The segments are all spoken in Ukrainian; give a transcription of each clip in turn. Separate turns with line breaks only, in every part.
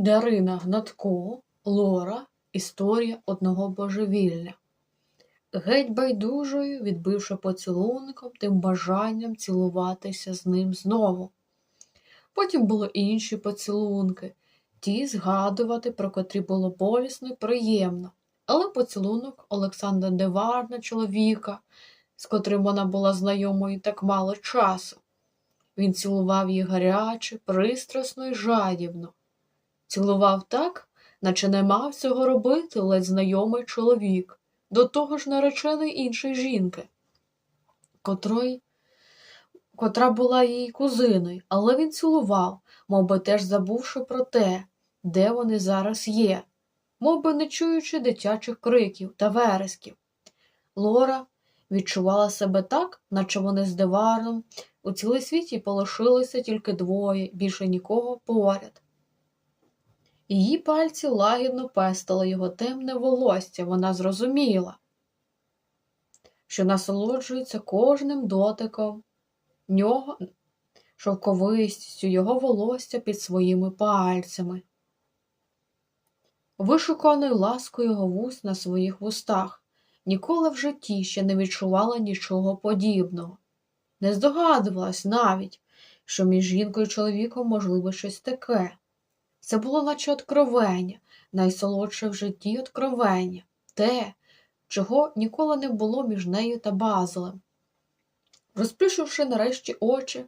Дарина Гнатко, Лора, Історія одного божевілля. Геть байдужою, відбивши поцілунком, тим бажанням цілуватися з ним знову. Потім були інші поцілунки, ті згадувати, про котрі було болісно й приємно. Але поцілунок Олександра Деварна, чоловіка, з котрим вона була знайомою так мало часу. Він цілував її гаряче, пристрасно й жадібно. Цілував так, наче не мав цього робити ледь знайомий чоловік, до того ж наречений іншої жінки, котрої, котра була її кузиною, але він цілував, мов би теж забувши про те, де вони зараз є, мов би не чуючи дитячих криків та вересків. Лора відчувала себе так, наче вони з Деварном у цілий світі полишилося тільки двоє, більше нікого поряд. Її пальці лагідно пестили його темне волосся, вона зрозуміла, що насолоджується кожним дотиком нього шовковистістю його волосся під своїми пальцями, вишуканою ласкою його вуст на своїх вустах, ніколи в житті ще не відчувала нічого подібного, не здогадувалась навіть, що між жінкою і чоловіком можливо щось таке. Це було наче откровення, найсолодше в житті откровення, те, чого ніколи не було між нею та Базилем. Розплющивши нарешті очі,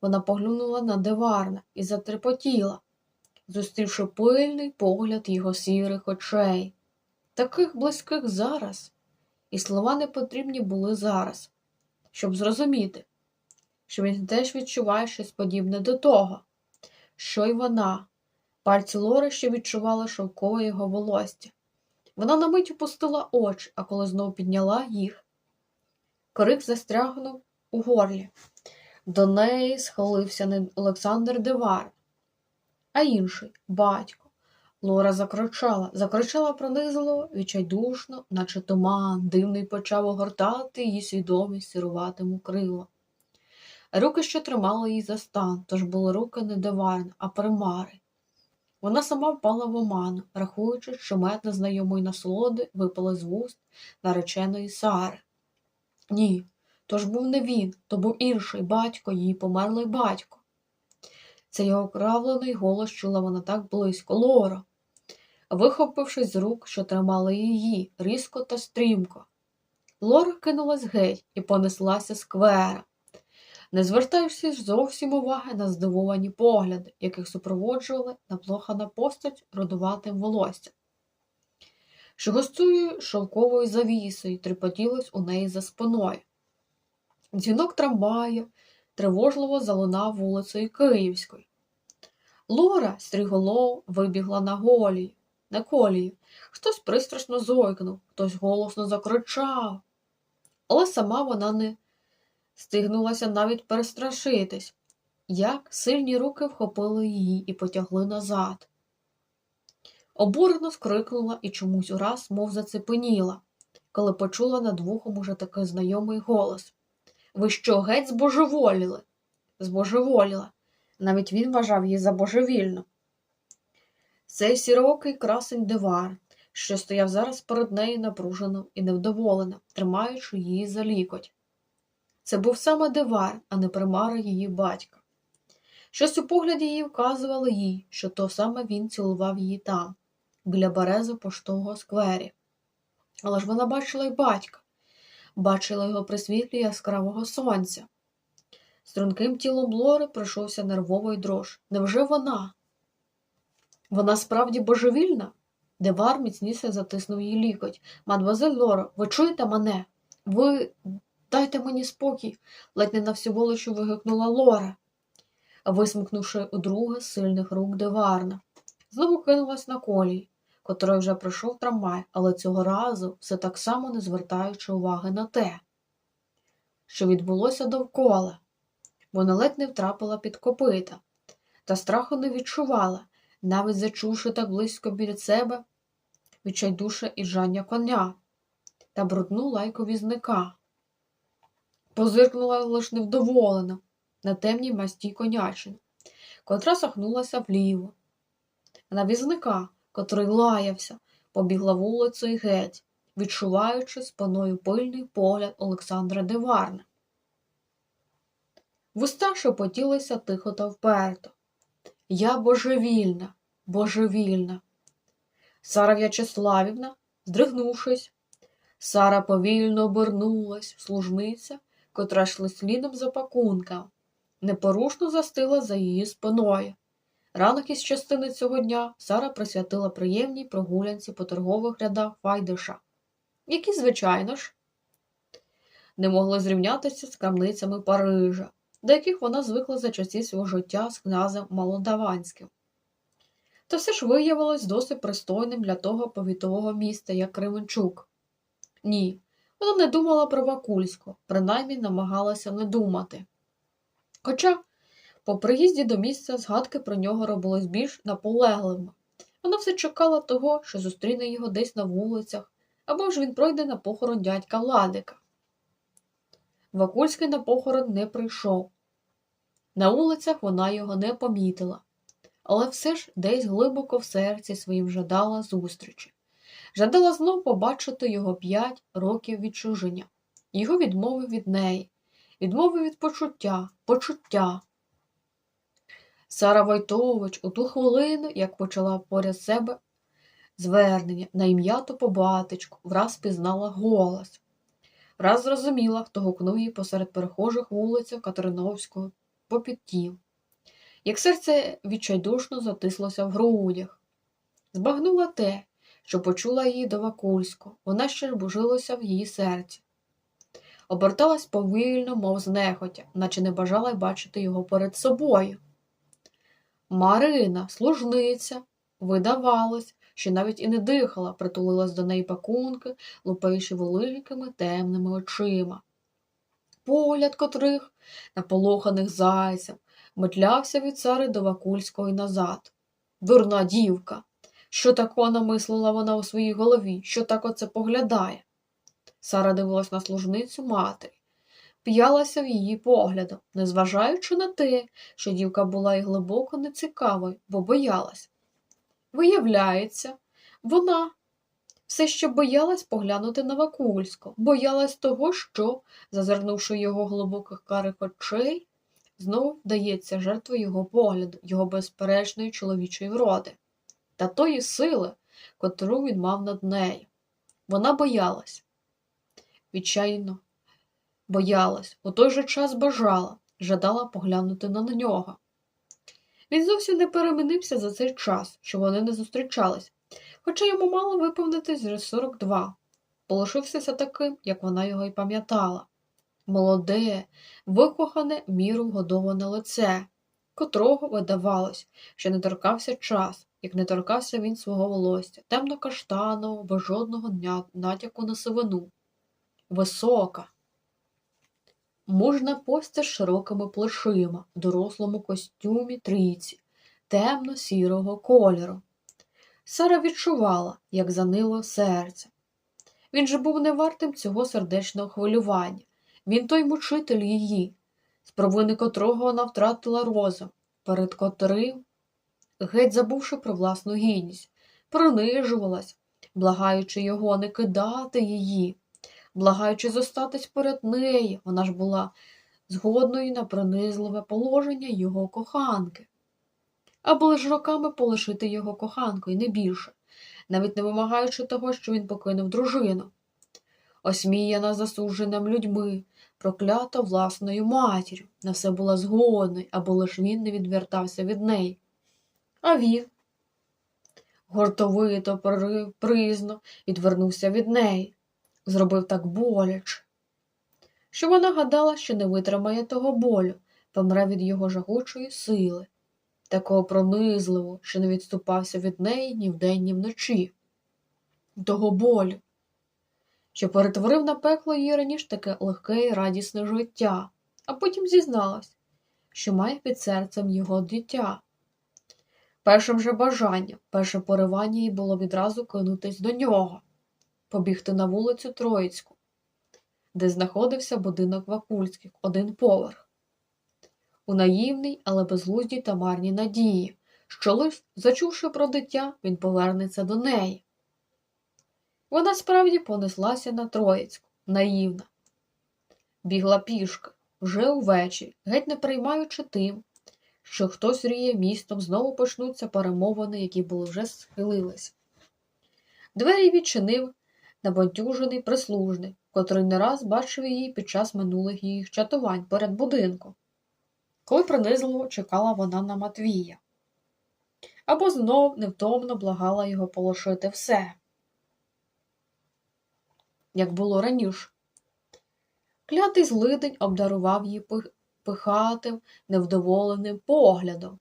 вона поглянула на Деварна і затрепотіла, зустрівши пильний погляд його сірих очей, таких близьких зараз, і слова не потрібні були зараз, щоб зрозуміти, що він теж відчуває щось подібне до того, що й вона. Пальці Лори ще відчували шовкове його волосся. Вона на мить опустила очі, а коли знову підняла їх. Крик застрягнув у горлі. До неї схилився не Олександр Девар, а інший батько. Лора закричала, закричала пронизливо, відчайдушно, наче туман, дивний почав огортати її свідомість сируватиму крила. Руки, що тримали її за стан, тож були руки не Деварна, а примари. Вона сама впала в оману, рахуючи, що мед незнайомої насолоди випала з вуст нареченої Сари. Ні, то ж був не він, то був інший батько, її померлий батько. Це його кравлений голос чула вона так близько Лора, вихопившись з рук, що тримали її, різко та стрімко. Лора кинулась геть і понеслася сквера не звертаючи зовсім уваги на здивовані погляди, яких супроводжували наплохана постать родуватим волоссям, що гостює шовковою завісою трепотілось у неї за спиною. Дзвінок трамвая тривожливо залунав вулицею Київською. Лора стріголов вибігла на голію, на колію. Хтось пристрасно зойкнув, хтось голосно закричав, але сама вона не стигнулася навіть перестрашитись, як сильні руки вхопили її і потягли назад. Обурено скрикнула і чомусь ураз, мов зацепеніла, коли почула над вухом уже такий знайомий голос. Ви що, геть збожеволіли? Збожеволіла. Навіть він вважав її за божевільну. Цей сірокий красень дивар, що стояв зараз перед нею напружено і невдоволено, тримаючи її за лікоть. Це був саме дивар, а не примара її батька. Щось у погляді її вказувало їй, що то саме він цілував її там, біля берези поштового сквері. Але ж вона бачила й батька, бачила його при світлі яскравого сонця. Струнким тілом Лори пройшовся нервовий дрож. Невже вона? Вона справді божевільна? Девар міцніше затиснув її лікоть. Мадвазель Лоро, ви чуєте мене? Ви Дайте мені спокій, ледь не на всю волочу вигукнула Лора, висмикнувши у друге сильних рук Деварна. Знову кинулась на колій, котрий вже пройшов трамвай, але цього разу все так само не звертаючи уваги на те, що відбулося довкола. Вона ледь не втрапила під копита, та страху не відчувала, навіть зачувши так близько біля себе відчайдуше і жання коня та брудну лайку візника позиркнула лиш невдоволена на темній масті конячини, котра сахнулася вліво, на візника, котрий лаявся, побігла вулицею геть, відчуваючи спиною пильний погляд Олександра Деварна. Вуста шепотілися тихо та вперто. Я божевільна, божевільна. Сара В'ячеславівна, здригнувшись, Сара повільно обернулась, служниця, котра йшла слідом за пакунком, непорушно застила за її спиною. Ранок із частини цього дня Сара присвятила приємній прогулянці по торгових рядах Файдиша, які, звичайно ж, не могли зрівнятися з крамницями Парижа, до яких вона звикла за часів свого життя з князем Молодаванським. Та все ж виявилось досить пристойним для того повітового міста, як Кременчук. Ні, вона не думала про Вакульську, принаймні намагалася не думати. Хоча, по приїзді до місця згадки про нього робились більш наполегливими. Вона все чекала того, що зустріне його десь на вулицях, або ж він пройде на похорон дядька Владика. Вакульський на похорон не прийшов. На вулицях вона його не помітила, але все ж десь глибоко в серці своїм жадала зустрічі. Жадала знов побачити його п'ять років відчуження, його відмови від неї, відмови від почуття, почуття. Сара Войтович у ту хвилину, як почала поряд себе звернення на ім'я то по батечку, враз пізнала голос. Враз зрозуміла, хто гукнув її посеред перехожих вулицях Катериновського по підтів. Як серце відчайдушно затислося в грудях, збагнула те, що почула її до Вакульську, вона ще бужилася в її серці. Оберталась повільно, мов знехотя, наче не бажала й бачити його перед собою. Марина, служниця, видавалось, що навіть і не дихала, притулилась до неї пакунки, лупаючи великими темними очима. Погляд котрих, наполоханих зайцем, метлявся від цари до Вакульського й назад. Дурна дівка! Що такого намислила вона у своїй голові, що так оце поглядає? Сара дивилась на служницю матері, п'ялася в її поглядом, незважаючи на те, що дівка була й глибоко нецікавою, бо боялась. Виявляється, вона все ще боялась поглянути на Вакульську, боялась того, що, зазирнувши його глибоких карих очей, знову вдається жертвою його погляду, його безперечної чоловічої вроди та тої сили, котру він мав над нею. Вона боялась, відчайно боялась, у той же час бажала, жадала поглянути на нього. Він зовсім не перемінився за цей час, що вони не зустрічались, хоча йому мало виповнитись вже 42, полишився таким, як вона його й пам'ятала. Молоде, викохане, міру вгодоване лице, котрого, видавалось, що не торкався час, як не торкався він свого волосся, темно-каштанового, без жодного натяку на сивину. Висока, мужна постя з широкими плешима, в дорослому костюмі трійці, темно-сірого кольору. Сара відчувала, як занило серце. Він же був не вартим цього сердечного хвилювання. Він той мучитель її, з провини котрого вона втратила розум, перед котрим геть забувши про власну гідність, пронижувалась, благаючи його не кидати її, благаючи зостатись перед нею, вона ж була згодною на пронизливе положення його коханки. Або лиш роками полишити його коханкою, не більше, навіть не вимагаючи того, що він покинув дружину. Осміяна засудженим людьми, проклята власною матір'ю, на все була згодною, або лиш він не відвертався від неї. А він гуртовито, призно відвернувся від неї, зробив так боляче, що вона гадала, що не витримає того болю, помре від його жагучої сили, такого пронизливого, що не відступався від неї ні вдень, ні вночі, того болю, що перетворив на пекло її раніше таке легке і радісне життя, а потім зізналась, що має під серцем його дитя. Першим же бажанням, перше поривання їй було відразу кинутись до нього, побігти на вулицю Троїцьку, де знаходився будинок Вакульських, один поверх. У наївній, але безглуздій та марній надії, що лиш, зачувши про дитя, він повернеться до неї. Вона справді понеслася на Троїцьку, наївна. Бігла пішки, вже увечері, геть не приймаючи тим, що хтось ріє містом, знову почнуться перемовини, які були вже схилилися. Двері відчинив набантюжений прислужник, котрий не раз бачив її під час минулих їх чатувань перед будинком, коли принизливо чекала вона на Матвія, або знов невтомно благала його полишити все, як було раніше. Клятий злидень обдарував її пихатим, невдоволеним поглядом,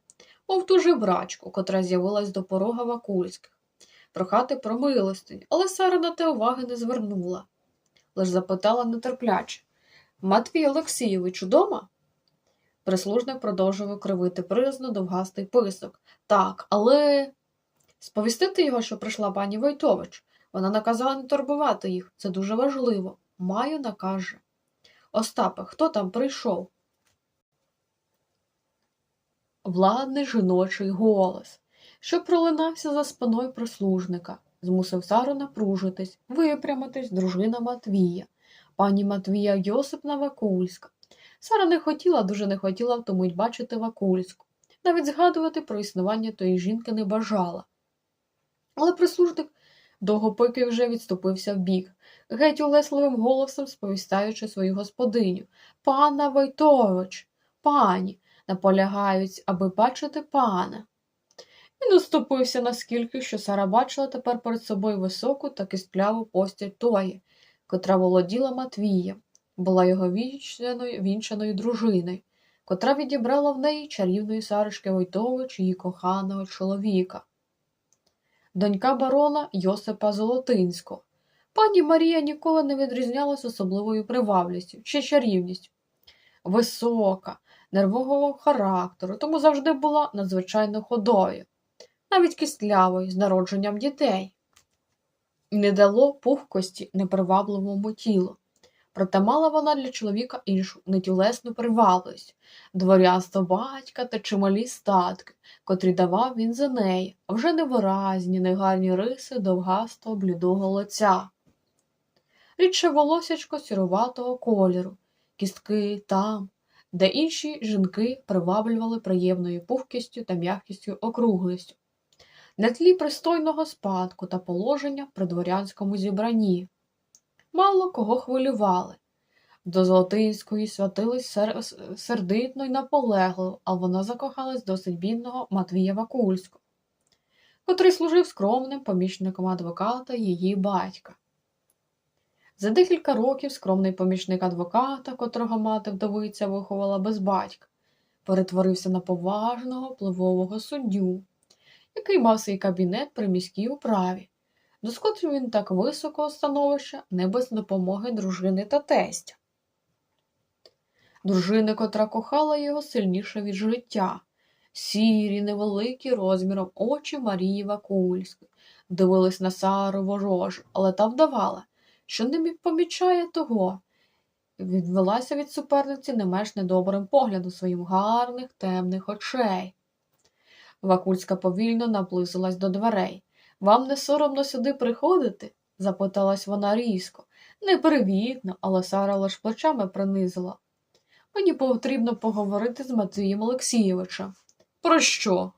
мов ту жебрачку, котра з'явилась до порога Вакульських, прохати про милостиню, але Сара на те уваги не звернула, лиш запитала нетерпляче Матвій Олексійович удома? Прислужник продовжував кривити приязно довгастий писок. Так, але. Сповістити його, що прийшла пані Войтович. Вона наказала не турбувати їх. Це дуже важливо. Маю накаже. Остапе, хто там прийшов? Владний жіночий голос, що пролинався за спиною прислужника, змусив Сару напружитись, випрямитись дружина Матвія, пані Матвія Йосипна Вакульська. Сара не хотіла, дуже не хотіла втомить бачити Вакульську, навіть згадувати про існування тої жінки не бажала. Але прислужник довгопики вже відступився вбік, геть улесливим голосом сповістаючи свою господиню. Пана Войтович, пані, наполягають, аби бачити пана. Він уступився наскільки, що Сара бачила тепер перед собою високу та кистляву постіль тої, котра володіла Матвієм, була його вінчаною, вінчаною дружиною, котра відібрала в неї чарівної Саришки Войтович її коханого чоловіка. Донька барона Йосипа Золотинського. Пані Марія ніколи не відрізнялась особливою привабливістю чи чарівністю. Висока, нервового характеру, тому завжди була надзвичайно ходою, навіть кістлявою, з народженням дітей. Не дало пухкості непривабливому тілу. Проте мала вона для чоловіка іншу нетілесну привабливість, дворянство батька та чималі статки, котрі давав він за неї, а вже невиразні, негарні риси довгастого блідого лиця. Рідше волосячко сіруватого кольору, кістки там, де інші жінки приваблювали приємною пухкістю та м'якістю округлістю, на тлі пристойного спадку та положення при дворянському зібранні. Мало кого хвилювали. До Золотинської святились сер... сердитно й наполегливо, а вона закохалась досить бідного Матвія Вакульського, котрий служив скромним помічником адвоката її батька. За декілька років скромний помічник адвоката, котрого мати вдовиця виховала без батька, перетворився на поважного пливового суддю, який мав свій кабінет при міській управі. Доскочив він так високого становища не без допомоги дружини та тестя. Дружини, котра кохала його сильніше від життя, сірі, невеликі розміром очі Марії Вакульської, дивились на Сару ворожу, але та вдавала, що не помічає того. Відвелася від суперниці не менш недобрим поглядом своїм гарних темних очей. Вакульська повільно наблизилась до дверей. Вам не соромно сюди приходити? запиталась вона різко. Непривітно, але Сара лиш плечами принизила. Мені потрібно поговорити з Матвієм Олексійовичем. Про що?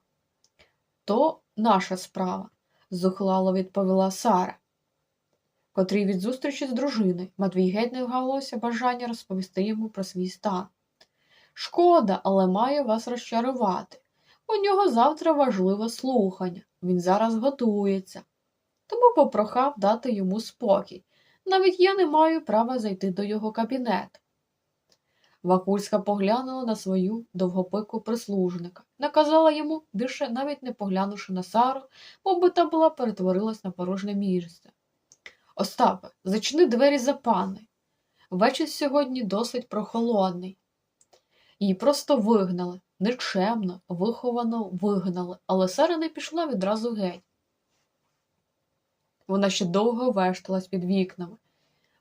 То наша справа, зухлало відповіла Сара, котрій від зустрічі з дружиною Матвій геть не вгавилося бажання розповісти йому про свій стан. Шкода, але маю вас розчарувати. У нього завтра важливе слухання, він зараз готується, тому попрохав дати йому спокій. Навіть я не маю права зайти до його кабінету. Вакульська поглянула на свою довгопику прислужника, наказала йому, більше навіть не поглянувши на Сару, мов би та була перетворилась на порожнє місце. Остапе, зачини двері за пани. Вечір сьогодні досить прохолодний. Її просто вигнали, нечемно, виховано вигнали, але Сара не пішла відразу геть. Вона ще довго вешталась під вікнами.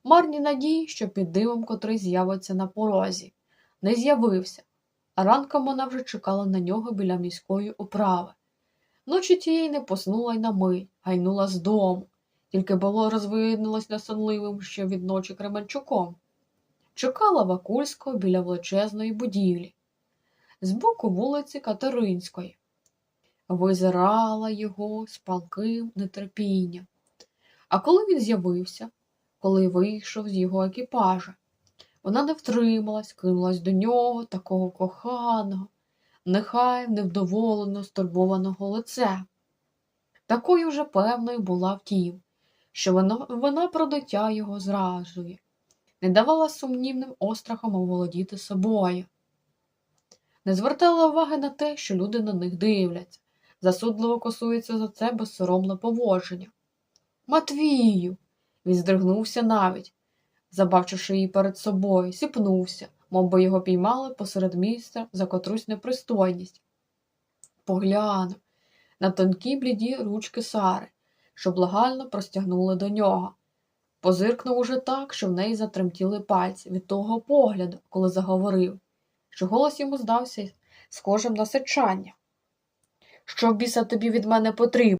Марні надії, що під дивом котрий з'явиться на порозі. Не з'явився, а ранком вона вже чекала на нього біля міської управи. Ночі тієї не поснула й на мить, гайнула з дому, тільки було розвиднилось несонливим ще від ночі Кременчуком. Чекала Вакульського біля величезної будівлі, з боку вулиці Катеринської. Визирала його з палким нетерпінням. А коли він з'явився, коли вийшов з його екіпажа, вона не втрималась, кинулась до нього, такого коханого, нехай невдоволено стурбованого лице. Такою вже певною була втім, що вона, вона про дитя його зражує, не давала сумнівним острахом оволодіти собою, не звертала уваги на те, що люди на них дивляться, засудливо косується за це безсоромне поводження. Матвію. Він здригнувся навіть, забачивши її перед собою, сіпнувся, мов би його піймали посеред місця за котрусь непристойність. Поглянув на тонкі бліді ручки Сари, що благально простягнули до нього. Позиркнув уже так, що в неї затремтіли пальці від того погляду, коли заговорив, що голос йому здався схожим на сичання. Що біса тобі від мене потрібно?